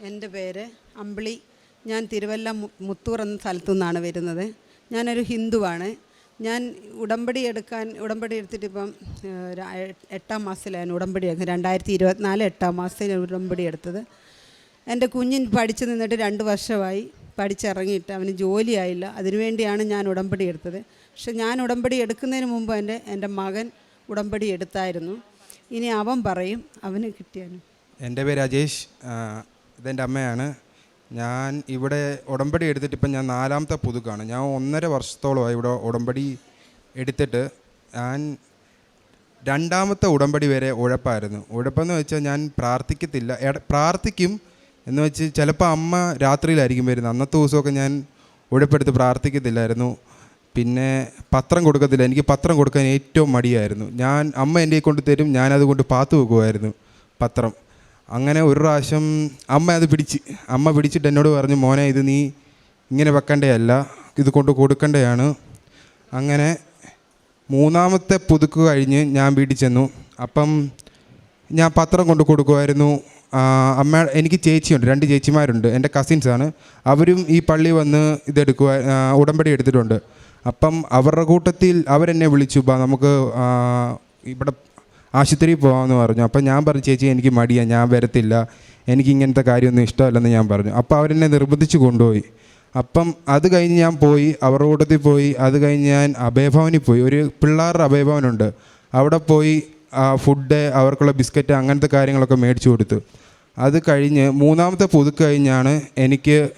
എന്റെ പേര് അമ്പിളി. ഞാൻ തിരുവല്ല മുത്തൂർ എന്ന സ്ഥലത്തു നിന്നാണ് വരുന്നത്. ഞാനൊരു ഹിന്ദുവാണ്. ഞാൻ ഉടമ്പടി എടുക്കാൻ ഉടമ്പടി എടുത്തിട്ട് ഇപ്പം ഏഹ്, ഒരു എ- എട്ടാം മാസത്തിലാണ് ഉടമ്പടി എടുക്കുന്നത്. രണ്ടായിരത്തി ഇരുപത്തിനാല് എട്ടാം മാസത്തിൽ ഉടമ്പടി എടുത്തത്. എന്റെ കുഞ്ഞിൻ പഠിച്ചു നിന്നിട്ട് രണ്ട് വർഷമായി പഠിച്ചിറങ്ങിയിട്ട് അവന് ജോലിയായില്ല. അതിനുവേണ്ടിയാണ് ഞാൻ ഉടമ്പടി എടുത്തത്. പക്ഷെ ഞാൻ ഉടമ്പടി എടുക്കുന്നതിന് മുമ്പ് എന്റെ എന്റെ മകൻ ഉടമ്പടി എടുത്തായിരുന്നു. ഇനി അവൻ പറയും അവന് കിട്ടിയാലും. എന്റെ പേര് അജേഷ് ആ, ഇതെന്റെ അമ്മയാണ്. ഞാൻ ഇവിടെ ഉടമ്പടി എടുത്തിട്ട് ഇപ്പം ഞാൻ നാലാമത്തെ പുതുക്കാണ്. ഞാൻ ഒന്നര വർഷത്തോളമായി ഇവിടെ ഉടമ്പടി എടുത്തിട്ട് ഞാൻ രണ്ടാമത്തെ ഉടമ്പടി വരെ ഉഴപ്പായിരുന്നു. ഉഴപ്പെന്ന് വെച്ചാൽ ഞാൻ പ്രാർത്ഥിക്കത്തില്ല. പ്രാർത്ഥിക്കും എന്ന് വെച്ച് ചിലപ്പോൾ അമ്മ രാത്രിയിലായിരിക്കും വരുന്നത്. അന്നത്തെ ദിവസമൊക്കെ ഞാൻ ഉഴപ്പെടുത്ത് പ്രാർത്ഥിക്കത്തില്ലായിരുന്നു. പിന്നെ പത്രം കൊടുക്കത്തില്ല. എനിക്ക് പത്രം കൊടുക്കാൻ ഏറ്റവും മടിയായിരുന്നു. ഞാൻ അമ്മ എന്റെ കൊണ്ട് തരും ഞാൻ അതുകൊണ്ട് പാത്തു വെക്കുമായിരുന്നു പത്രം. അങ്ങനെ ഒരു പ്രാവശ്യം അമ്മ അത് പിടിച്ച് അമ്മ പിടിച്ചിട്ട് എന്നോട് പറഞ്ഞു മോനെ ഇത് നീ ഇങ്ങനെ വെക്കേണ്ടതല്ല ഇത് കൊണ്ട് കൊടുക്കേണ്ടതാണ് അങ്ങനെ മൂന്നാമത്തെ പുതുക്ക് കഴിഞ്ഞ് ഞാൻ വീട്ടിൽ ചെന്നു. അപ്പം ഞാൻ പത്രം കൊണ്ട് കൊടുക്കുമായിരുന്നു. അമ്മ എനിക്ക് ചേച്ചിയുണ്ട് രണ്ട് ചേച്ചിമാരുണ്ട് എന്റെ കസിൻസാണ് അവരും ഈ പള്ളി വന്ന് ഇതെടുക്കുക ഉടമ്പടി എടുത്തിട്ടുണ്ട്. അപ്പം അവരുടെ കൂട്ടത്തിൽ അവരെന്നെ വിളിച്ചു നമുക്ക് ഇവിടെ ആശുപത്രിയിൽ പോകാമെന്ന് പറഞ്ഞു. അപ്പം ഞാൻ പറഞ്ഞു ചേച്ചി എനിക്ക് മടിയാണ് ഞാൻ വരത്തില്ല. എനിക്ക് ഇങ്ങനത്തെ കാര്യമൊന്നും ഇഷ്ടമല്ലെന്ന് ഞാൻ പറഞ്ഞു. അപ്പോൾ അവരെന്നെ നിർബന്ധിച്ച് കൊണ്ടുപോയി. അപ്പം അത് കഴിഞ്ഞ് ഞാൻ പോയി അവരുടെ കൂട്ടത്തിൽ പോയി. അത് കഴിഞ്ഞ് ഞാൻ അഭയഭവനിൽ പോയി. ഒരു പിള്ളേരുടെ അഭയഭവനുണ്ട്. അവിടെ പോയി ആ ഫുഡ് അവർക്കുള്ള ബിസ്ക്കറ്റ് അങ്ങനത്തെ കാര്യങ്ങളൊക്കെ മേടിച്ചു കൊടുത്തു. അത് കഴിഞ്ഞ് മൂന്നാമത്തെ പുതുക്ക് കഴിഞ്ഞാണ് എനിക്ക്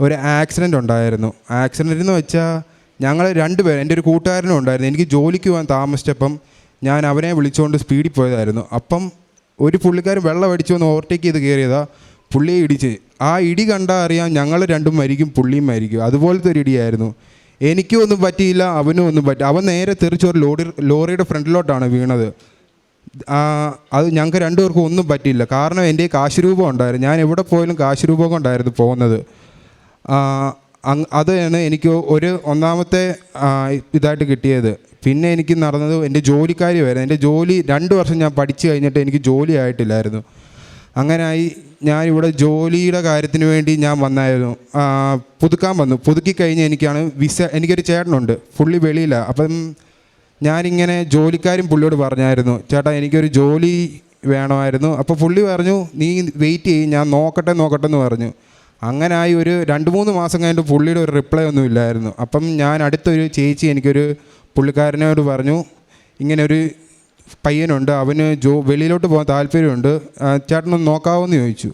ഒരു ആക്സിഡന്റ് ഉണ്ടായിരുന്നു. ആക്സിഡന്റ് എന്ന് വെച്ചാൽ ഞങ്ങൾ രണ്ടുപേരും എന്റെ ഒരു കൂട്ടുകാരനും ഉണ്ടായിരുന്നു. എനിക്ക് ജോലിക്ക് പോകാൻ താമസിച്ചപ്പം ഞാൻ അവനെ വിളിച്ചുകൊണ്ട് സ്പീഡിൽ പോയതായിരുന്നു. അപ്പം ഒരു പുള്ളിക്കാരൻ വെള്ളം അടിച്ചു വന്ന് ഓവർടേക്ക് ചെയ്ത് കയറിയതാ പുള്ളിയെ ഇടിച്ച്. ആ ഇടി കണ്ടാൽ അറിയാം ഞങ്ങൾ രണ്ടും മരിക്കും പുള്ളിയും മരിക്കും. അതുപോലത്തെ ഒരു ഇടിയായിരുന്നു. എനിക്കും ഒന്നും പറ്റിയില്ല അവനും ഒന്നും പറ്റി അവൻ നേരെ തെറിച്ച് ഒരു ലോറി ലോറിയുടെ ഫ്രണ്ടിലോട്ടാണ് വീണത്. അത് ഞങ്ങൾക്ക് രണ്ടുപേർക്കും ഒന്നും പറ്റിയില്ല. കാരണം എന്റെ കാശുരൂപം ഉണ്ടായിരുന്നു. ഞാൻ എവിടെ പോയാലും കാശുരൂപം കൊണ്ടായിരുന്നു പോകുന്നത്. അതാണ് എനിക്ക് ഒരു ഒന്നാമത്തെ ഇതായിട്ട് കിട്ടിയത്. പിന്നെ എനിക്ക് നടന്നത് എന്റെ ജോലിക്കാര്യമായിരുന്നു എന്റെ ജോലി രണ്ട് വർഷം ഞാൻ പഠിച്ചു കഴിഞ്ഞിട്ട് എനിക്ക് ജോലി ആയിട്ടില്ലായിരുന്നു. അങ്ങനായി ഞാനിവിടെ ജോലിയുടെ കാര്യത്തിന് വേണ്ടി ഞാൻ വന്നായിരുന്നു. പുതുക്കാൻ വന്നു. പുതുക്കി കഴിഞ്ഞ് എനിക്കാണ് വിസ എനിക്കൊരു ചേട്ടനുണ്ട്. പുള്ളി വെളിയിലാണ് അപ്പം ഞാനിങ്ങനെ ജോലിക്കാരും പുള്ളിയോട് പറഞ്ഞായിരുന്നു ചേട്ടാ എനിക്കൊരു ജോലി വേണമായിരുന്നു. അപ്പോൾ പുള്ളി പറഞ്ഞു നീ വെയിറ്റ് ചെയ്യും ഞാൻ നോക്കട്ടെ നോക്കട്ടെ എന്ന് പറഞ്ഞു. അങ്ങനെ ആയി ഒരു രണ്ട് മൂന്ന് മാസം കഴിഞ്ഞിട്ട് പുള്ളിയുടെ ഒരു റിപ്ലൈ ഒന്നും ഇല്ലായിരുന്നു. അപ്പം ഞാൻ അടുത്തൊരു ചേച്ചി എനിക്കൊരു പുള്ളിക്കാരനോട് പറഞ്ഞു ഇങ്ങനെ ഒരു പയ്യനുണ്ട് അവന് ജോ വെളിയിലോട്ട് പോകാൻ താല്പര്യമുണ്ട് ചേട്ടനൊന്ന് നോക്കാവോന്ന് ചോദിച്ചു.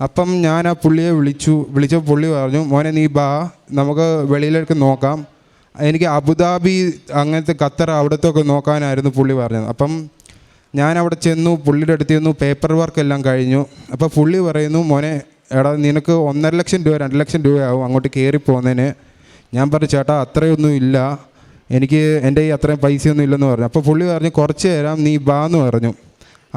അപ്പം ഞാൻ ആ പുള്ളിയെ വിളിച്ചു വിളിച്ചപ്പോൾ പുള്ളി പറഞ്ഞു മോനെ നീ ബാ നമുക്ക് വെളിയിലേക്ക് നോക്കാം. എനിക്ക് അബുദാബി അങ്ങനത്തെ ഖത്തർ അവിടത്തെ ഒക്കെ നോക്കാനായിരുന്നു പുള്ളി പറഞ്ഞത്. അപ്പം ഞാൻ അവിടെ ചെന്നു പുള്ളിയുടെ അടുത്ത് ചെന്നു പേപ്പർ വർക്ക് എല്ലാം കഴിഞ്ഞു. അപ്പോൾ പുള്ളി പറയുന്നു മോനെ എടാ നിനക്ക് ഒന്നര ലക്ഷം രൂപ രണ്ട് ലക്ഷം രൂപയാവും അങ്ങോട്ട് കയറി പോകുന്നതിന് ഞാൻ പറഞ്ഞു ചേട്ടാ അത്രയൊന്നും ഇല്ല. എനിക്ക് എന്റെ ഈ അത്രയും പൈസയൊന്നും ഇല്ലെന്ന് പറഞ്ഞു. അപ്പോൾ പുള്ളി പറഞ്ഞു കുറച്ച് തരാം നീ ബാ എന്ന് പറഞ്ഞു.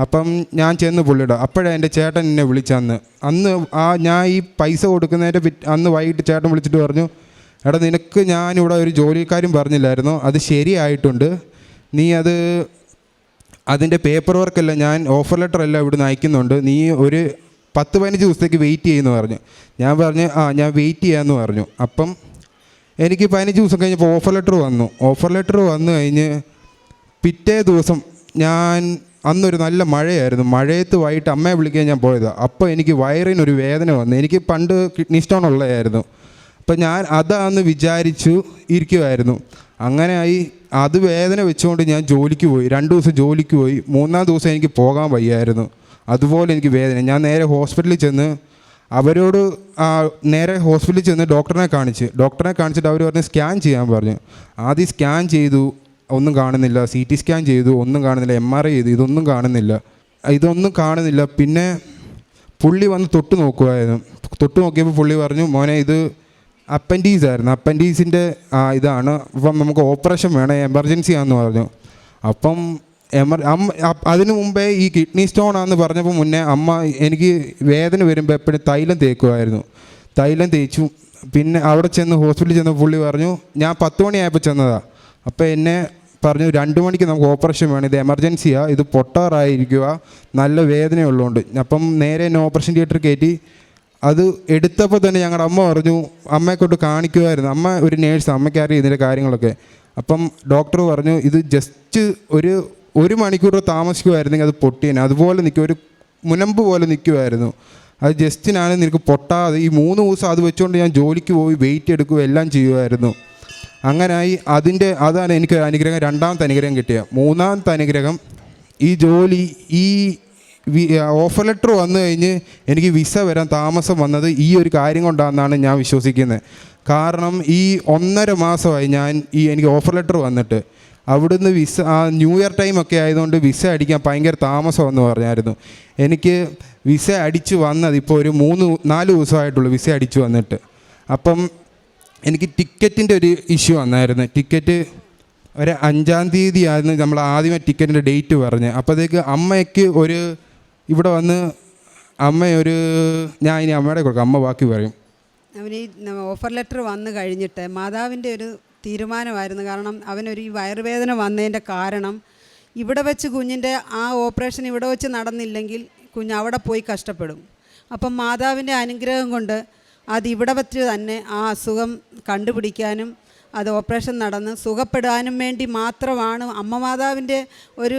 അപ്പം ഞാൻ ചെന്ന് പുള്ളിയുടെ അപ്പോഴാണ് എന്റെ ചേട്ടൻ എന്നെ വിളിച്ചന്ന് അന്ന്. ആ ഞാൻ ഈ പൈസ കൊടുക്കുന്നതിന്റെ അന്ന് വൈകിട്ട് ചേട്ടൻ വിളിച്ചിട്ട് പറഞ്ഞു എടാ നിനക്ക് ഞാനിവിടെ ഒരു ജോലിക്കാരും പറഞ്ഞില്ലായിരുന്നു. അത് ശരിയായിട്ടുണ്ട്. നീ അത് അതിന്റെ പേപ്പർ വർക്കെല്ലാം ഞാൻ ഓഫർ ലെറ്റർ എല്ലാം ഇവിടുന്ന് അയക്കുന്നുണ്ട്. നീ ഒരു പത്ത് പതിനഞ്ച് ദിവസത്തേക്ക് വെയിറ്റ് ചെയ്യുമെന്ന് പറഞ്ഞു. ഞാൻ പറഞ്ഞു ആ ഞാൻ വെയിറ്റ് ചെയ്യാമെന്ന് പറഞ്ഞു. അപ്പം എനിക്ക് പതിനഞ്ച് ദിവസം കഴിഞ്ഞപ്പോൾ ഓഫർ ലെറ്റർ വന്നു. ഓഫർ ലെറ്റർ വന്നു കഴിഞ്ഞ് പിറ്റേ ദിവസം ഞാൻ അന്നൊരു നല്ല മഴയായിരുന്നു. മഴയത്ത് വൈകിട്ട് അമ്മയെ വിളിക്കാൻ ഞാൻ പോയത്. അപ്പോൾ എനിക്ക് വയറിനൊരു വേദന വന്നു. എനിക്ക് പണ്ട് കിഡ്നി സ്റ്റോൺ ഉള്ളതായിരുന്നു. അപ്പം ഞാൻ അതാന്ന് വിചാരിച്ചു ഇരിക്കുമായിരുന്നു അങ്ങനെയായി അത് വേദന വെച്ചുകൊണ്ട് ഞാൻ ജോലിക്ക് പോയി. രണ്ട് ദിവസം ജോലിക്ക് പോയി. മൂന്നാം ദിവസം എനിക്ക് പോകാൻ വയ്യായിരുന്നു. അതുപോലെ എനിക്ക് വേദന. ഞാൻ നേരെ ഹോസ്പിറ്റലിൽ ചെന്ന് അവരോട് നേരെ ഹോസ്പിറ്റലിൽ ചെന്ന് ഡോക്ടറിനെ കാണിച്ച് ഡോക്ടറിനെ കാണിച്ചിട്ട് അവർ പറഞ്ഞ് സ്കാൻ ചെയ്യാൻ പറഞ്ഞു. ആദ്യം സ്കാൻ ചെയ്തു ഒന്നും കാണുന്നില്ല. സി ടി സ്കാൻ ചെയ്തു ഒന്നും കാണുന്നില്ല. എം ആർ ഐ ചെയ്തു ഇതൊന്നും കാണുന്നില്ല. ഇതൊന്നും കാണുന്നില്ല. പിന്നെ പുള്ളി വന്ന് തൊട്ട് നോക്കുമായിരുന്നു തൊട്ട് നോക്കിയപ്പോൾ പുള്ളി പറഞ്ഞു മോനെ ഇത് അപ്പൻഡീസ് ആയിരുന്നു. അപ്പൻഡീസിന്റെ ഇതാണ്. അപ്പം നമുക്ക് ഓപ്പറേഷൻ വേണം എമർജൻസി ആണെന്ന് പറഞ്ഞു. അപ്പം എമർ അമ്മ അതിനു മുമ്പേ ഈ കിഡ്നി സ്റ്റോൺ ആണെന്ന് പറഞ്ഞപ്പോൾ മുന്നേ അമ്മ എനിക്ക് വേദന വരുമ്പോൾ എപ്പോഴും തൈലം തേക്കുമായിരുന്നു തൈലം തേച്ചു. പിന്നെ അവിടെ ചെന്ന് ഹോസ്പിറ്റലിൽ ചെന്ന പുള്ളി പറഞ്ഞു ഞാൻ പത്ത് മണിയായപ്പോൾ ചെന്നതാണ് അപ്പോൾ എന്നെ പറഞ്ഞു രണ്ട് മണിക്ക് നമുക്ക് ഓപ്പറേഷൻ വേണം. ഇത് എമർജൻസിയാണ് ഇത് പൊട്ടാറായിരിക്കുക നല്ല വേദനയുള്ളതുകൊണ്ട് അപ്പം നേരെ എന്നെ ഓപ്പറേഷൻ തിയേറ്റർ കയറ്റി. അത് എടുത്തപ്പോൾ തന്നെ ഞങ്ങളുടെ അമ്മ പറഞ്ഞു അമ്മയെ കൊണ്ട് കാണിക്കുമായിരുന്നു അമ്മ ഒരു നേഴ്സ്. അമ്മയ്ക്ക് അറിയാം ഇതിന്റെ കാര്യങ്ങളൊക്കെ. അപ്പം ഡോക്ടർ പറഞ്ഞു ഇത് ജസ്റ്റ് ഒരു ഒരു മണിക്കൂർ താമസിക്കുമായിരുന്നെങ്കിൽ അത് പൊട്ടിയേനെ. അതുപോലെ നിൽക്കും ഒരു മുനമ്പ് പോലെ നിൽക്കുമായിരുന്നു അത് ജസ്റ്റിനാണ് നിനക്ക് പൊട്ടാതെ ഈ മൂന്ന് ദിവസം അത് വെച്ചുകൊണ്ട് ഞാൻ ജോലിക്ക് പോയി വെയിറ്റ് എടുക്കുകയും എല്ലാം ചെയ്യുമായിരുന്നു അങ്ങനായി അതിന്റെ അതാണ് എനിക്ക് അനുഗ്രഹം രണ്ടാമത്തെ അനുഗ്രഹം കിട്ടിയ മൂന്നാമത്തെ അനുഗ്രഹം ഈ ജോലി ഈ ഓഫർ ലെറ്റർ വന്നു കഴിഞ്ഞ് എനിക്ക് വിസ വരാൻ താമസം വന്നത് ഈ ഒരു കാര്യം കൊണ്ടാണെന്നാണ് ഞാൻ വിശ്വസിക്കുന്നത്. കാരണം ഈ ഒന്നര മാസമായി ഞാൻ ഈ എനിക്ക് ഓഫർ ലെറ്റർ വന്നിട്ട്. അവിടുന്ന് വിസ ആ ന്യൂ ഇയർ ടൈമൊക്കെ ആയതുകൊണ്ട് വിസ അടിക്കാൻ ഭയങ്കര താമസമെന്ന് പറഞ്ഞായിരുന്നു. എനിക്ക് വിസ അടിച്ച് വന്നത് ഇപ്പോൾ ഒരു മൂന്ന് നാല് ദിവസമായിട്ടുള്ളൂ വിസ അടിച്ച് വന്നിട്ട്. അപ്പം എനിക്ക് ടിക്കറ്റിന്റെ ഒരു ഇഷ്യൂ വന്നായിരുന്നു. ടിക്കറ്റ് ഒരു അഞ്ചാം തീയതി ആയിരുന്നു നമ്മൾ ആദ്യമേ ടിക്കറ്റിന്റെ ഡേറ്റ് പറഞ്ഞ് അപ്പോഴത്തേക്ക് അമ്മയ്ക്ക് ഒരു ഇവിടെ വന്ന് അമ്മ ഒരു ഞാൻ ഇനി അമ്മയുടെ കൊടുക്കാം അമ്മ ബാക്കി പറയും. അവന് ഈ ഓഫർ ലെറ്റർ വന്നു കഴിഞ്ഞിട്ട് മാതാവിന്റെ ഒരു തീരുമാനമായിരുന്നു. കാരണം അവനൊരു ഈ വയറുവേദന വന്നതിന്റെ കാരണം ഇവിടെ വെച്ച് കുഞ്ഞിന്റെ ആ ഓപ്പറേഷൻ ഇവിടെ വെച്ച് നടന്നില്ലെങ്കിൽ കുഞ്ഞ് അവിടെ പോയി കഷ്ടപ്പെടും. അപ്പം മാതാവിന്റെ അനുഗ്രഹം കൊണ്ട് അതിവിടെ വെച്ച് തന്നെ ആ അസുഖം കണ്ടുപിടിക്കാനും അത് ഓപ്പറേഷൻ നടന്ന് സുഖപ്പെടാനും വേണ്ടി മാത്രമാണ്. അമ്മ മാതാവിന്റെ ഒരു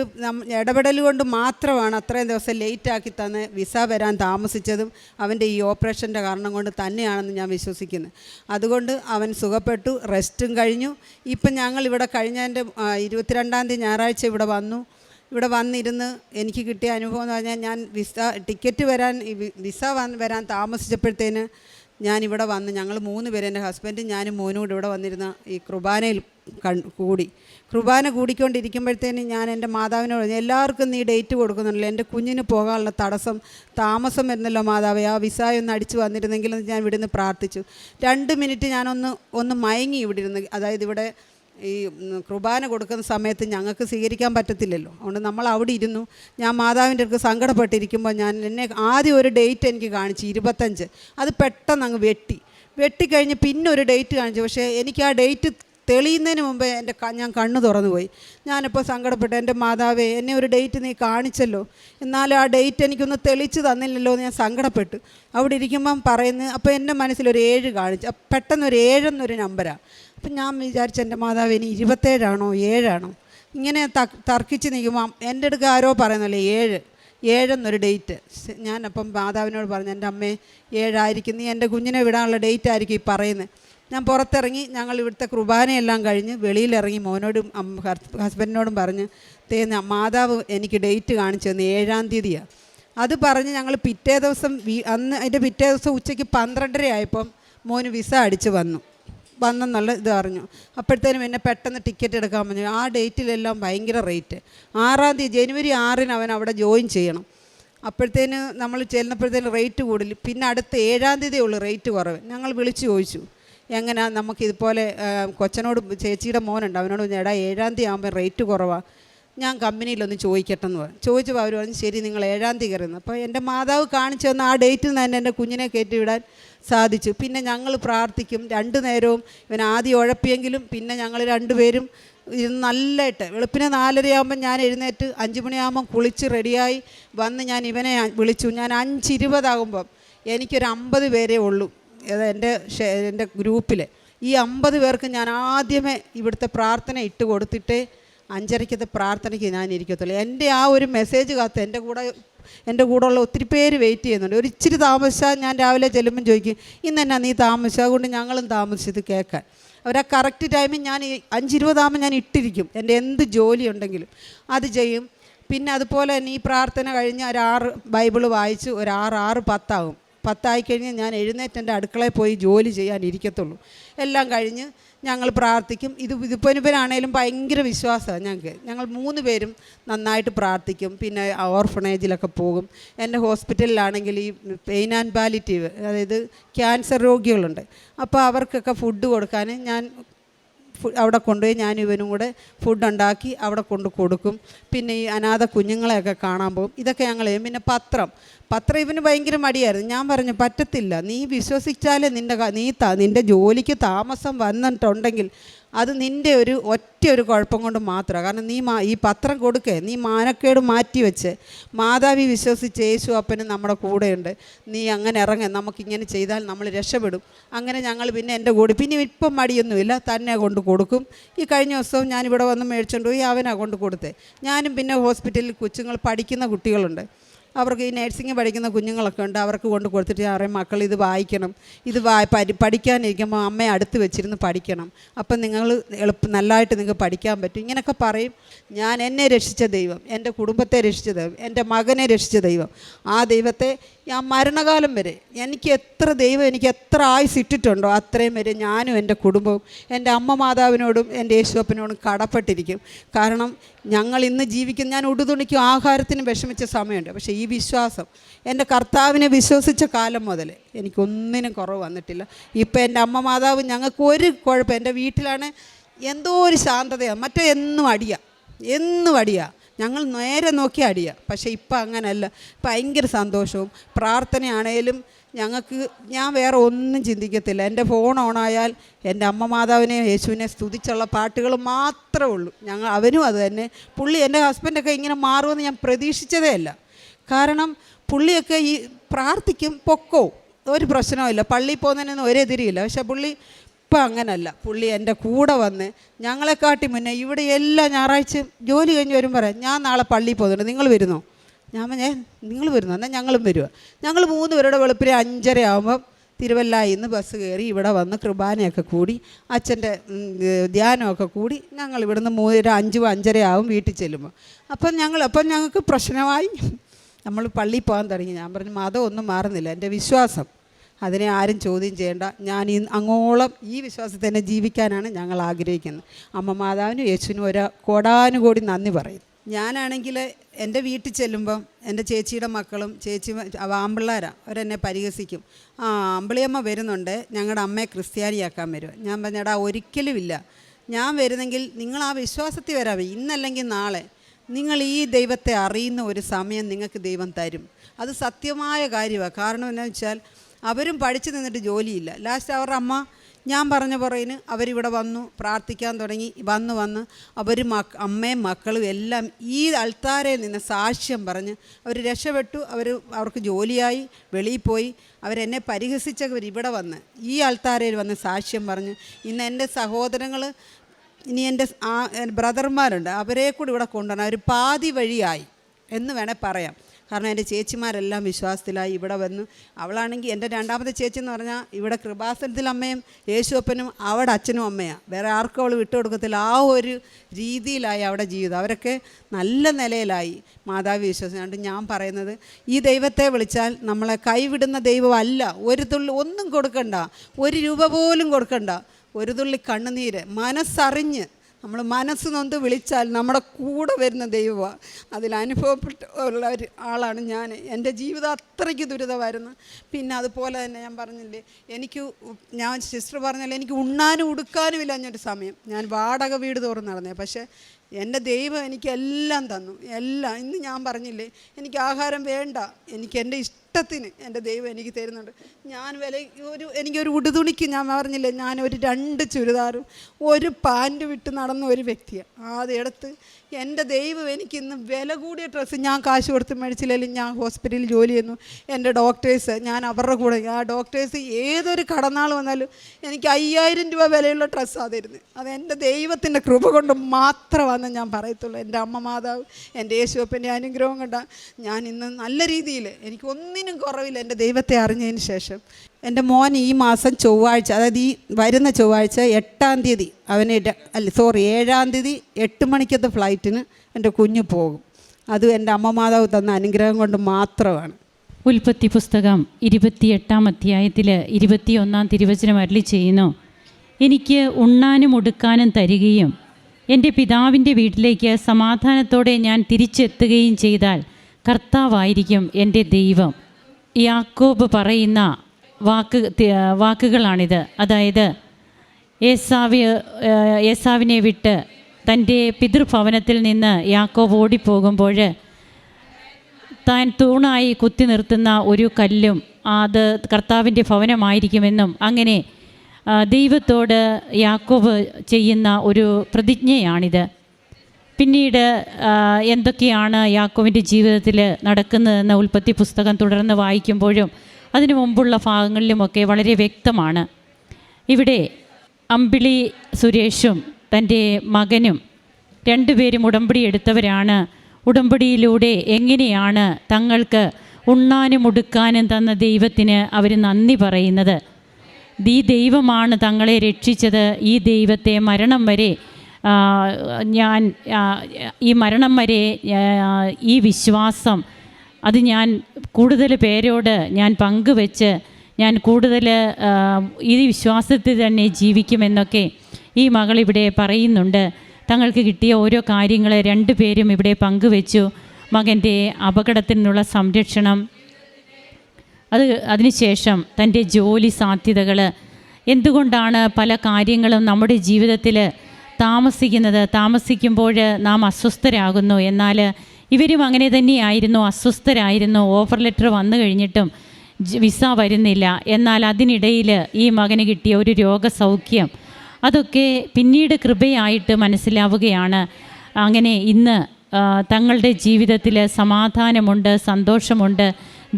ഇടപെടൽ കൊണ്ട് മാത്രമാണ് അത്രയും ദിവസം ലേറ്റാക്കി തന്ന് വിസ വരാൻ താമസിച്ചതും അവന്റെ ഈ ഓപ്പറേഷന്റെ കാരണം കൊണ്ട് തന്നെയാണെന്ന് ഞാൻ വിശ്വസിക്കുന്നു. അതുകൊണ്ട് അവൻ സുഖപ്പെട്ടു റെസ്റ്റും കഴിഞ്ഞു. ഇപ്പം ഞങ്ങൾ ഇവിടെ കഴിഞ്ഞതിന്റെ ഇരുപത്തിരണ്ടാം തീയതി ഞായറാഴ്ച ഇവിടെ വന്നു. ഇവിടെ വന്നിരുന്ന് എനിക്ക് കിട്ടിയ അനുഭവം എന്ന് പറഞ്ഞാൽ ഞാൻ വിസ ടിക്കറ്റ് വരാൻ വിസ വരാൻ താമസിച്ചപ്പോഴത്തേന് ഞാനിവിടെ വന്ന് ഞങ്ങൾ മൂന്ന് പേര് എന്റെ ഹസ്ബൻഡും ഞാനും മോനും കൂടി ഇവിടെ വന്നിരുന്ന ഈ കുർബാനയിൽ കൂടി. കുർബാന കൂടിക്കൊണ്ടിരിക്കുമ്പോഴത്തേന് ഞാൻ എന്റെ മാതാവിനോട് എല്ലാവർക്കും നീ ഡേറ്റ് കൊടുക്കുന്നുണ്ടല്ലോ എന്റെ കുഞ്ഞിന് പോകാനുള്ള തടസ്സം താമസം വരുന്നല്ലോ മാതാവേ ആ വിസ ഒന്ന് അടിച്ചു വന്നിരുന്നെങ്കിൽ ഞാൻ ഇവിടുന്ന് പ്രാർത്ഥിച്ചു. രണ്ട് മിനിറ്റ് ഞാനൊന്ന് ഒന്ന് മയങ്ങി ഇവിടെ ഇരുന്ന് അതായത് ഇവിടെ ഈ കുർബാന കൊടുക്കുന്ന സമയത്ത് ഞങ്ങൾക്ക് സ്വീകരിക്കാൻ പറ്റത്തില്ലല്ലോ. അതുകൊണ്ട് നമ്മൾ അവിടെ ഇരുന്നു. ഞാൻ മാതാവിന്റെ അടുത്ത് സങ്കടപ്പെട്ടിരിക്കുമ്പോൾ ഞാൻ എന്നെ ആദ്യം ഒരു ഡേറ്റ് എനിക്ക് കാണിച്ചു ഇരുപത്തഞ്ച്. അത് പെട്ടെന്ന് അങ്ങ് വെട്ടി. വെട്ടിക്കഴിഞ്ഞ് പിന്നെ ഒരു ഡേറ്റ് കാണിച്ചു. പക്ഷേ എനിക്ക് ആ ഡേറ്റ് തെളിയുന്നതിന് മുമ്പ് എന്റെ ഞാൻ കണ്ണ് തുറന്നു പോയി ഞാനിപ്പോൾ സങ്കടപ്പെട്ടു എന്റെ മാതാവേ എന്നെ ഒരു ഡേറ്റ് നീ കാണിച്ചല്ലോ. എന്നാലും ആ ഡേറ്റ് എനിക്കൊന്ന് തെളിച്ച് തന്നില്ലല്ലോ എന്ന് ഞാൻ സങ്കടപ്പെട്ടു. അവിടെ ഇരിക്കുമ്പം പറയുന്നത് അപ്പോൾ എന്റെ മനസ്സിലൊരു ഏഴ് കാണിച്ചു പെട്ടെന്ന് ഒരു ഏഴെന്നൊരു നമ്പരാണ് അപ്പം ഞാൻ വിചാരിച്ചു എന്റെ മാതാവ് ഇനി ഇരുപത്തേഴാണോ ഏഴാണോ? ഇങ്ങനെ ത- തർക്കിച്ച് നിൽക്കുമ്പോൾ എന്റെ അടുക്ക് ആരോ പറയുന്നല്ലേ ഏഴ് ഏഴെന്നൊരു ഡേറ്റ്. ഞാനപ്പം മാതാവിനോട് പറഞ്ഞു എന്റെ അമ്മേ ഏഴായിരിക്കും. നീ എന്റെ കുഞ്ഞിനെ വിടാനുള്ള ഡേറ്റ് ആയിരിക്കും ഈ പറയുന്നത്. ഞാൻ പുറത്തിറങ്ങി ഞങ്ങൾ ഇവിടുത്തെ കുർബാനയെല്ലാം കഴിഞ്ഞ് വെളിയിലിറങ്ങി മോനോടും ഹസ്ബൻഡിനോടും പറഞ്ഞ് തേന്ന് മാതാവ് എനിക്ക് ഡേറ്റ് കാണിച്ചു തന്നു ഏഴാം തീയതിയാണ് അത് പറഞ്ഞ് ഞങ്ങൾ പിറ്റേ ദിവസം അന്ന് അതിന്റെ പിറ്റേ ദിവസം ഉച്ചയ്ക്ക് പന്ത്രണ്ടര ആയപ്പം മോന് വിസ അടിച്ച് വന്നു. വന്നെന്നുള്ള ഇത് അറിഞ്ഞു. അപ്പോഴത്തേനും എന്നെ പെട്ടെന്ന് ടിക്കറ്റ് എടുക്കാൻ പറഞ്ഞു ആ ഡേറ്റിലെല്ലാം ഭയങ്കര റേറ്റ്. ആറാം തീയതി ജനുവരി ആറിന് അവൻ അവിടെ ജോയിൻ ചെയ്യണം. അപ്പോഴത്തേന് നമ്മൾ ചെല്ലുന്നപ്പോഴത്തേന് റേറ്റ് കൂടുതൽ. പിന്നെ അടുത്ത ഏഴാം തീയതിയേ റേറ്റ് കുറവ്. ഞങ്ങൾ വിളിച്ചു ചോദിച്ചു. എങ്ങനെയാ നമുക്ക് ഇതുപോലെ കൊച്ചനോട് ചേച്ചിയുടെ മോനുണ്ട്. അവനോട് എടാ ഏഴാം തീയതി ആകുമ്പോൾ റേറ്റ് കുറവാണ് ഞാൻ കമ്പനിയിലൊന്ന് ചോദിക്കട്ടെ എന്ന് പറഞ്ഞു. ചോദിച്ചപ്പോൾ അവർ പറഞ്ഞു ശരി നിങ്ങൾ ഏഴാം തീയതി കയറുന്നു അപ്പോൾ എന്റെ മാതാവ് കാണിച്ചു തന്ന ആ ഡേറ്റിൽ തന്നെ എന്റെ കുഞ്ഞിനെ കയറ്റിവിടാൻ സാധിച്ചു. പിന്നെ ഞങ്ങൾ പ്രാർത്ഥിക്കും. രണ്ട് നേരവും ഇവൻ ആദ്യം ഉഴപ്പിയെങ്കിലും പിന്നെ ഞങ്ങൾ രണ്ടുപേരും ഇരുന്ന് നല്ലതായിട്ട് വെളുപ്പിനെ നാലരയാകുമ്പോൾ ഞാൻ എഴുന്നേറ്റ് അഞ്ച് മണിയാകുമ്പോൾ കുളിച്ച് റെഡിയായി വന്ന് ഞാൻ ഇവനെ വിളിച്ചു. ഞാൻ അഞ്ചിരുപതാകുമ്പം എനിക്കൊരു അമ്പത് പേരേ ഉള്ളൂ. എന്റെ എന്റെ ഗ്രൂപ്പിൽ ഈ അമ്പത് പേർക്ക് ഞാൻ ആദ്യമേ ഇവിടുത്തെ പ്രാർത്ഥന ഇട്ട് കൊടുത്തിട്ട് അഞ്ചരയ്ക്കത്തെ പ്രാർത്ഥനയ്ക്ക് ഞാൻ ഇരിക്കത്തുള്ളൂ. എന്റെ ആ ഒരു മെസ്സേജ് കാത്ത് എന്റെ കൂടെ എന്റെ ഉള്ള ഒത്തിരി പേര് വെയിറ്റ് ചെയ്യുന്നുണ്ട്. ഒരു ഇച്ചിരി താമസിച്ചാൽ ഞാൻ രാവിലെ ചെല്ലുമ്പം ചോദിക്കും ഇന്ന് എന്നാ നീ താമസിച്ചു അതുകൊണ്ട് ഞങ്ങളും താമസിച്ചത് കേൾക്കാൻ. അവരാ കറക്റ്റ് ടൈമിൽ ഞാൻ അഞ്ചിരുപതാകുമ്പോൾ ഞാൻ ഇട്ടിരിക്കും. എന്റെ എന്ത് ജോലി ഉണ്ടെങ്കിലും അത് ചെയ്യും. പിന്നെ അതുപോലെ തന്നെ ഈ പ്രാർത്ഥന കഴിഞ്ഞ് ഒരാറ് ബൈബിൾ വായിച്ച് ഒരു ആറ് ആറ് പത്താകും പത്തായി കഴിഞ്ഞ് ഞാൻ എഴുന്നേറ്റ് എന്റെ അടുക്കളയിൽ പോയി ജോലി ചെയ്യാൻ ഇരിക്കത്തുള്ളൂ. എല്ലാം കഴിഞ്ഞ് ഞങ്ങൾ പ്രാർത്ഥിക്കും. ഇത് ഇതിപ്പൊനിപ്പനാണേലും ഭയങ്കര വിശ്വാസമാണ് ഞങ്ങൾക്ക്. ഞങ്ങൾ മൂന്ന് പേരും നന്നായിട്ട് പ്രാർത്ഥിക്കും. പിന്നെ ഓർഫണേജിലൊക്കെ പോകും. എന്റെ ഹോസ്പിറ്റലിലാണെങ്കിൽ ഈ പെയിൻ ആൻഡ് പാലിറ്റീവ് അതായത് ക്യാൻസർ രോഗികളുണ്ട്. അപ്പോൾ അവർക്കൊക്കെ ഫുഡ് കൊടുക്കാൻ ഞാൻ അവിടെ കൊണ്ടുപോയി ഞാൻ ഇവനും കൂടെ ഫുഡ് ഉണ്ടാക്കി അവിടെ കൊണ്ട് കൊടുക്കും. പിന്നെ ഈ അനാഥ കുഞ്ഞുങ്ങളെയൊക്കെ കാണാൻ പോകും. ഇതൊക്കെ ഞങ്ങൾ ചെയ്യും. പിന്നെ പത്രം. പത്രം ഇവന് ഭയങ്കര മടിയായിരുന്നു. ഞാൻ പറഞ്ഞു പറ്റത്തില്ല. നീ വിശ്വസിച്ചാലേ നിന്റെ നീ നിന്റെ ജോലിക്ക് താമസം വന്നിട്ടുണ്ടെങ്കിൽ അത് നിന്റെ ഒരു ഒറ്റ ഒരു കുഴപ്പം കൊണ്ട് മാത്രമാണ്. കാരണം നീ മാ ഈ പത്രം കൊടുക്കേ നീ മാനക്കേട് മാറ്റി വെച്ച് മാതാവി വിശ്വസിച്ച് യേശു അപ്പനും നമ്മുടെ കൂടെയുണ്ട്. നീ അങ്ങനെ ഇറങ്ങ നമുക്കിങ്ങനെ ചെയ്താൽ നമ്മൾ രക്ഷപ്പെടും. അങ്ങനെ ഞങ്ങൾ പിന്നെ എന്റെ കൂടെ പിന്നെ ഇപ്പം മടിയൊന്നുമില്ല തന്നെ കൊണ്ട് കൊടുക്കും. ഈ കഴിഞ്ഞ ദിവസവും ഞാനിവിടെ വന്ന് മേടിച്ചുകൊണ്ട് പോയി അവനാ കൊണ്ട് കൊടുത്തേ. ഞാനും പിന്നെ ഹോസ്പിറ്റലിൽ കൊച്ചുങ്ങൾ പഠിക്കുന്ന കുട്ടികളുണ്ട്. അവർക്ക് ഈ നഴ്സിംഗ് പഠിക്കുന്ന കുഞ്ഞുങ്ങളൊക്കെ ഉണ്ട് അവർക്ക് കൊണ്ട് കൊടുത്തിട്ട് ഞാൻ പറയും മക്കൾ ഇത് വായിക്കണം. ഇത് വായി പരി പഠിക്കാനിരിക്കുമ്പോൾ അമ്മയെ അടുത്ത് വെച്ചിരുന്ന് പഠിക്കണം. അപ്പം നിങ്ങൾ എളുപ്പം നല്ലതായിട്ട് നിങ്ങൾക്ക് പഠിക്കാൻ പറ്റും. ഇങ്ങനെയൊക്കെ പറയും. ഞാൻ എന്നെ രക്ഷിച്ച ദൈവം എന്റെ കുടുംബത്തെ രക്ഷിച്ച ദൈവം എന്റെ മകനെ രക്ഷിച്ച ദൈവം. ആ ദൈവത്തെ ഞാൻ മരണകാലം വരെ എനിക്ക് എത്ര ദൈവം എനിക്ക് എത്ര ആയുസ് ഇട്ടിട്ടുണ്ടോ അത്രയും വരെ ഞാനും എന്റെ കുടുംബവും എന്റെ അമ്മ മാതാവിനോടും എന്റെ യേശുവപ്പനോടും കടപ്പെട്ടിരിക്കും. കാരണം ഞങ്ങൾ ഇന്ന് ജീവിക്കുന്ന ഞാൻ ഉടുതുണിക്കും ആഹാരത്തിന് വിഷമിച്ച സമയമുണ്ട്. പക്ഷേ ഈ വിശ്വാസം എന്റെ കർത്താവിനെ വിശ്വസിച്ച കാലം മുതൽ എനിക്കൊന്നിനും കുറവ് വന്നിട്ടില്ല. ഇപ്പോൾ എന്റെ അമ്മ മാതാവ് ഞങ്ങൾക്ക് ഒരു കുഴപ്പം എന്റെ വീട്ടിലാണ് എന്തോ ഒരു ശാന്തതയാണ് മറ്റേ എന്നും അടിയ എന്നും അടിയ. ഞങ്ങൾ നേരെ നോക്കി അടിയ. പക്ഷേ ഇപ്പം അങ്ങനല്ല. ഭയങ്കര സന്തോഷവും പ്രാർത്ഥനയാണേലും ഞങ്ങൾക്ക് ഞാൻ വേറെ ഒന്നും ചിന്തിക്കത്തില്ല. എന്റെ ഫോൺ ഓണായാൽ എന്റെ അമ്മ മാതാവിനെ യേശുവിനെ സ്തുതിച്ചുള്ള പാട്ടുകൾ മാത്രമേ ഉള്ളൂ. ഞങ്ങൾ അവനും അത് തന്നെ. പുള്ളി എന്റെ ഹസ്ബൻഡൊക്കെ ഇങ്ങനെ മാറുമെന്ന് ഞാൻ പ്രതീക്ഷിച്ചതേ അല്ല. കാരണം പുള്ളിയൊക്കെ ഈ പ്രാർത്ഥിക്കും പൊക്കോ. ഒരു പ്രശ്നവുമില്ല പള്ളിയിൽ പോകുന്നതിനൊന്നും ഒരേ തിരിയില്ല പക്ഷേ പുള്ളി ഇപ്പം അങ്ങനല്ല. പുള്ളി എന്റെ കൂടെ വന്ന് ഞങ്ങളെക്കാട്ടി മുന്നേ ഇവിടെ എല്ലാ ഞായറാഴ്ചയും ജോലി കഴിഞ്ഞ് വരും പറയാം ഞാൻ നാളെ പള്ളിയിൽ പോകുന്നുണ്ട്. നിങ്ങൾ വരുന്നോ? ഞാൻ പറഞ്ഞേ നിങ്ങൾ വരുന്നു? എന്നാൽ ഞങ്ങളും വരുക ഞങ്ങൾ മൂന്ന് പേരുടെ വെളുപ്പിനെ അഞ്ചര ആകുമ്പം തിരുവല്ലായിൽ നിന്ന് ബസ് കയറി ഇവിടെ വന്ന് കൃപാനയൊക്കെ കൂടി അച്ഛന്റെ ധ്യാനമൊക്കെ കൂടി ഞങ്ങൾ ഇവിടുന്ന് മൂന്നര അഞ്ച് അഞ്ചര വീട്ടിൽ ചെല്ലുമ്പോൾ അപ്പം ഞങ്ങൾ അപ്പം ഞങ്ങൾക്ക് പ്രശ്നമായി. നമ്മൾ പള്ളിയിൽ പോകാൻ തുടങ്ങി. ഞാൻ പറഞ്ഞു മതം ഒന്നും മാറുന്നില്ല. എന്റെ വിശ്വാസം. അതിനെ ആരും ചോദ്യം ചെയ്യേണ്ട. ഞാൻ ഈ അങ്ങോളം ഈ വിശ്വാസത്തിൽ തന്നെ ജീവിക്കാനാണ് ഞങ്ങൾ ആഗ്രഹിക്കുന്നത്. അമ്മ മാതാവിനും യേശുവിനും ഒരു കോടാനുകോടി നന്ദി പറയും. ഞാനാണെങ്കിൽ എന്റെ വീട്ടിൽ ചെല്ലുമ്പം എന്റെ ചേച്ചിയുടെ മക്കളും ചേച്ചി ആമ്പിള്ളേരാണ് അവരെന്നെ പരിഹസിക്കും. ആ അമ്പിളിയമ്മ വരുന്നുണ്ട്. ഞങ്ങളുടെ അമ്മയെ ക്രിസ്ത്യാനിയാക്കാൻ വരും ഞാൻ പറഞ്ഞടാ ഒരിക്കലുമില്ല ഞാൻ വരുന്നെങ്കിൽ നിങ്ങൾ ആ വിശ്വാസത്തിൽ വരാമേ ഇന്നല്ലെങ്കിൽ നാളെ നിങ്ങൾ ഈ ദൈവത്തെ അറിയുന്ന ഒരു സമയം നിങ്ങൾക്ക് ദൈവം തരും. അത് സത്യമായ കാര്യമാണ് കാരണം എന്താണെന്ന് വെച്ചാൽ അവരും പഠിച്ചു നിന്നിട്ട് ജോലിയില്ല. ലാസ്റ്റ് അവരുടെ അമ്മ ഞാൻ പറഞ്ഞ പുറകിന് അവരിവിടെ വന്നു പ്രാർത്ഥിക്കാൻ തുടങ്ങി വന്ന് വന്ന് അവർ മക്ക അമ്മയും മക്കളും എല്ലാം ഈ അൾത്താരയിൽ നിന്ന് സാക്ഷ്യം പറഞ്ഞ് അവർ രക്ഷപ്പെട്ടു അവർ അവർക്ക് ജോലിയായി വെളിയിൽ പോയി അവരെന്നെ പരിഹസിച്ചവർ ഇവിടെ വന്ന് ഈ അൾത്താരയിൽ വന്ന് സാക്ഷ്യം പറഞ്ഞ് ഇന്ന് എന്റെ സഹോദരങ്ങൾ ഇനി എന്റെ ആ ബ്രദർമാരുണ്ട് അവരെ കൂടി ഇവിടെ കൊണ്ടുവരണം അവർ പാതി വഴിയായി എന്ന് വേണേൽ പറയാം. കാരണം എന്റെ ചേച്ചിമാരെല്ലാം വിശ്വാസത്തിലായി ഇവിടെ വന്നു. അവളാണെങ്കിൽ എന്റെ രണ്ടാമത്തെ ചേച്ചി എന്ന് പറഞ്ഞാൽ ഇവിടെ കൃപാസനത്തിൽ അമ്മയും യേശുവപ്പനും അവിടെ അച്ഛനും അമ്മയാണ് വേറെ ആർക്കും അവൾ വിട്ടുകൊടുക്കത്തില്ല ആ ഒരു രീതിയിലായി അവിടെ ജീവിതം. അവരൊക്കെ നല്ല നിലയിലായി. മാതാവ് വിശ്വസിച്ചുകൊണ്ട് ഞാൻ പറയുന്നത് ഈ ദൈവത്തെ വിളിച്ചാൽ നമ്മളെ കൈവിടുന്ന ദൈവമല്ല. ഒരു തുള്ളി ഒന്നും കൊടുക്കണ്ട. ഒരു രൂപ പോലും കൊടുക്കണ്ട. ഒരു തുള്ളി കണ്ണുനീര് മനസ്സറിഞ്ഞ് നമ്മൾ മനസ്സ് നൊന്ത് വിളിച്ചാൽ നമ്മുടെ കൂടെ വരുന്ന ദൈവമാണ് അതിൽ അനുഭവപ്പെട്ട ഉള്ള ഒരു ആളാണ് ഞാൻ എന്റെ ജീവിതം അത്രയ്ക്ക് ദുരിതമായിരുന്നു. പിന്നെ അതുപോലെ തന്നെ ഞാൻ പറഞ്ഞില്ലേ എനിക്ക് ഞാൻ സിസ്റ്റർ പറഞ്ഞാൽ എനിക്ക് ഉണ്ണാനും ഉടുക്കാനും ഇല്ലാഞ്ഞൊരു സമയം. ഞാൻ വാടക വീട് തോറും നടന്നേ. പക്ഷേ എന്റെ ദൈവം എനിക്ക് എല്ലാം തന്നു. എല്ലാം. ഇന്ന് ഞാൻ പറഞ്ഞില്ലേ എനിക്ക് ആഹാരം വേണ്ട. എനിക്ക് എന്റെ ഇഷ്ടത്തിന് എന്റെ ദൈവം എനിക്ക് തരുന്നുണ്ട്. ഞാൻ വില ഒരു എനിക്കൊരു ഉടുതുണിക്ക് ഞാൻ പറഞ്ഞില്ലേ ഞാൻ ഒരു രണ്ട് ചുരിദാറും ഒരു പാന്റ് വിട്ട് നടന്ന ഒരു വ്യക്തിയാണ്. അതെടുത്ത് എന്റെ ദൈവം എനിക്ക് ഇന്ന് വില കൂടിയ ഡ്രസ്സ് ഞാൻ കാശ് കൊടുത്ത് മേടിച്ചില്ലെങ്കിൽ ഞാൻ ഹോസ്പിറ്റലിൽ ജോലി ചെയ്യുന്നു. എന്റെ ഡോക്ടേഴ്സ് ഞാൻ അവരുടെ കൂടെ. ആ ഡോക്ടേഴ്സ് ഏതൊരു കടന്നാൾ വന്നാലും എനിക്ക് അയ്യായിരം രൂപ വിലയുള്ള ഡ്രസ്സാണ് തരുന്നത് അത് എന്റെ ദൈവത്തിന്റെ കൃപ കൊണ്ട് മാത്രമാണെന്ന് ഞാൻ പറയത്തുള്ളൂ. എന്റെ അമ്മ മാതാവ് എന്റെ യേശുവപ്പന്റെ അനുഗ്രഹം കൊണ്ടാണ് ഞാൻ ഇന്ന് നല്ല രീതിയിൽ എനിക്ക് ഒന്നിനും കുറവില്ല എന്റെ ദൈവത്തെ അറിഞ്ഞതിന് ശേഷം. എന്റെ മോൻ ഈ മാസം ചൊവ്വാഴ്ച അതായത് ഈ വരുന്ന ചൊവ്വാഴ്ച എട്ടാം തീയതി അവന് അല്ല സോറി ഏഴാം തീയതി എട്ട് മണിക്കത്തെ ഫ്ലൈറ്റിന് എന്റെ കുഞ്ഞ് പോകും. അത് എന്റെ അമ്മ മാതാവ് തന്ന അനുഗ്രഹം കൊണ്ട് മാത്രമാണ്. ഉൽപ്പത്തി പുസ്തകം ഇരുപത്തിയെട്ടാം അധ്യായത്തിൽ ഇരുപത്തിയൊന്നാം തിരുവചനം അരളി ചെയ്യുന്നു. എനിക്ക് ഉണ്ണാനും ഒടുക്കാനും തരികയും എന്റെ പിതാവിന്റെ വീട്ടിലേക്ക് സമാധാനത്തോടെ ഞാൻ തിരിച്ചെത്തുകയും ചെയ്താൽ കർത്താവായിരിക്കും എന്റെ ദൈവം. യാക്കോബ് പറയുന്ന വാക്ക് വാക്കുകളാണിത്. അതായത് ഏസാവ് ഏസാവിനെ വിട്ട് തന്റെ പിതൃഭവനത്തിൽ നിന്ന് യാക്കോബ് ഓടിപ്പോകുമ്പോൾ താൻ തൂണായി കുത്തി നിർത്തുന്ന ഒരു കല്ലും അത് കർത്താവിന്റെ ഭവനമായിരിക്കുമെന്നും അങ്ങനെ ദൈവത്തോട് യാക്കോബ് ചെയ്യുന്ന ഒരു പ്രതിജ്ഞയാണിത്. പിന്നീട് എന്തൊക്കെയാണ് യാക്കോവിന്റെ ജീവിതത്തിൽ നടക്കുന്നതെന്ന് ഉൽപ്പത്തി പുസ്തകം തുടർന്ന് വായിക്കുമ്പോഴും അതിനു മുമ്പുള്ള ഭാഗങ്ങളിലുമൊക്കെ വളരെ വ്യക്തമാണ്. ഇവിടെ അമ്പിളി സുരേഷും തന്റെ മകനും രണ്ടുപേരും ഉടമ്പടി എടുത്തവരാണ്. ഉടമ്പടിയിലൂടെ എങ്ങനെയാണ് തങ്ങൾക്ക് ഉണ്ണാനും ഉടുക്കാനും തന്ന ദൈവത്തിന് അവർ നന്ദി പറയുന്നത്? ഈ ദൈവമാണ് തങ്ങളെ രക്ഷിച്ചത്. ഈ ദൈവത്തെ മരണം വരെ ഞാൻ ഈ മരണം വരെ ഈ വിശ്വാസം അത് ഞാൻ കൂടുതൽ പേരോട് ഞാൻ പങ്കുവെച്ച് ഞാൻ കൂടുതൽ ഈ വിശ്വാസത്തിൽ തന്നെ ജീവിക്കുമെന്നൊക്കെ ഈ മകൾ ഇവിടെ പറയുന്നുണ്ട്. തങ്ങൾക്ക് കിട്ടിയ ഓരോ കാര്യങ്ങൾ രണ്ടു പേരും ഇവിടെ പങ്കുവെച്ചു. മകന്റെ അപകടത്തിൽ നിന്നുള്ള സംരക്ഷണം അത് അതിനുശേഷം തന്റെ ജോലി സാധ്യതകൾ എന്തുകൊണ്ടാണ് പല കാര്യങ്ങളും നമ്മുടെ ജീവിതത്തിൽ താമസിക്കുന്നത്? താമസിക്കുമ്പോൾ നാം അസ്വസ്ഥരാകുന്നു. എന്നാൽ ഇവരും അങ്ങനെ തന്നെയായിരുന്നു അസ്വസ്ഥരായിരുന്നു. ഓഫർ ലെറ്റർ വന്നു കഴിഞ്ഞിട്ടും വിസ വരുന്നില്ല. എന്നാൽ അതിനിടയിൽ ഈ മകന് കിട്ടിയ ഒരു രോഗസൗഖ്യം അതൊക്കെ പിന്നീട് കൃപയായിട്ട് മനസ്സിലാവുകയാണ്. അങ്ങനെ ഇന്ന് തങ്ങളുടെ ജീവിതത്തിൽ സമാധാനമുണ്ട് സന്തോഷമുണ്ട്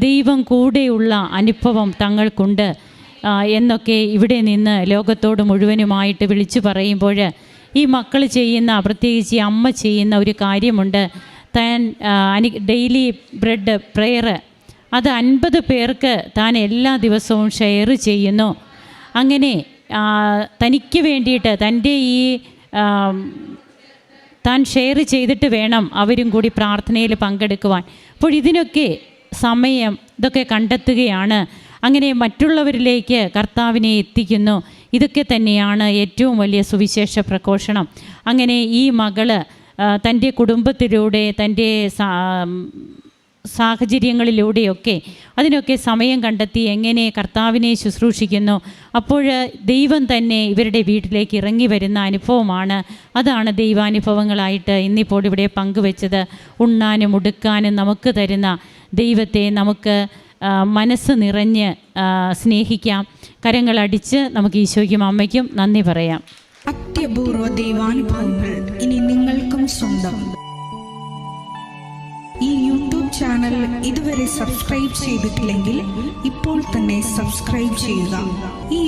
ദൈവം കൂടെയുള്ള അനുഭവം തങ്ങൾക്കുണ്ട് എന്നൊക്കെ ഇവിടെ നിന്ന് ലോകത്തോട് മുഴുവനുമായിട്ട് വിളിച്ചു പറയുമ്പോൾ ഈ മക്കൾ ചെയ്യുന്ന പ്രത്യേകിച്ച് അമ്മ ചെയ്യുന്ന ഒരു കാര്യമുണ്ട്. താൻ അനി ഡെയിലി ബ്രെഡ് പ്രെയർ അത് അൻപത് പേർക്ക് താൻ എല്ലാ ദിവസവും ഷെയർ ചെയ്യുന്നു. അങ്ങനെ തനിക്ക് വേണ്ടിയിട്ട് തന്റെ ഈ താൻ ഷെയർ ചെയ്തിട്ട് വേണം അവരും കൂടി പ്രാർത്ഥനയിൽ പങ്കെടുക്കുവാൻ. അപ്പോൾ ഇതിനൊക്കെ സമയം ഇതൊക്കെ കണ്ടെത്തുകയാണ്. അങ്ങനെ മറ്റുള്ളവരിലേക്ക് കർത്താവിനെ എത്തിക്കുന്നു. ഇതൊക്കെ തന്നെയാണ് ഏറ്റവും വലിയ സുവിശേഷ പ്രഘോഷണം. അങ്ങനെ ഈ മകൾ തന്റെ കുടുംബത്തിലൂടെ തന്റെ സാഹചര്യങ്ങളിലൂടെയൊക്കെ അതിനൊക്കെ സമയം കണ്ടെത്തി എങ്ങനെ കർത്താവിനെ ശുശ്രൂഷിക്കുന്നു. അപ്പോൾ ദൈവം തന്നെ ഇവരുടെ വീട്ടിലേക്ക് ഇറങ്ങി വരുന്ന അനുഭവമാണ്. അതാണ് ദൈവാനുഭവങ്ങളായിട്ട് ഇന്നിപ്പോൾ ഇവിടെ പങ്കുവെച്ചത്. ഉണ്ണാനും ഉടുക്കാനും നമുക്ക് തരുന്ന ദൈവത്തെ നമുക്ക് മനസ്സ് നിറഞ്ഞ് സ്നേഹിക്കാം. കരങ്ങളടിച്ച് നമുക്ക് ഈശോയ്ക്കും അമ്മയ്ക്കും നന്ദി പറയാം. അത്യപൂർവ ദൈവാനുഭവങ്ങൾ ഇനി നിങ്ങൾക്കും സ്വന്തം. ഈ യൂട്യൂബ് ചാനൽ ഇതുവരെ സബ്സ്ക്രൈബ് ചെയ്തിട്ടില്ലെങ്കിൽ ഇപ്പോൾ തന്നെ സബ്സ്ക്രൈബ് ചെയ്യുക. ഈ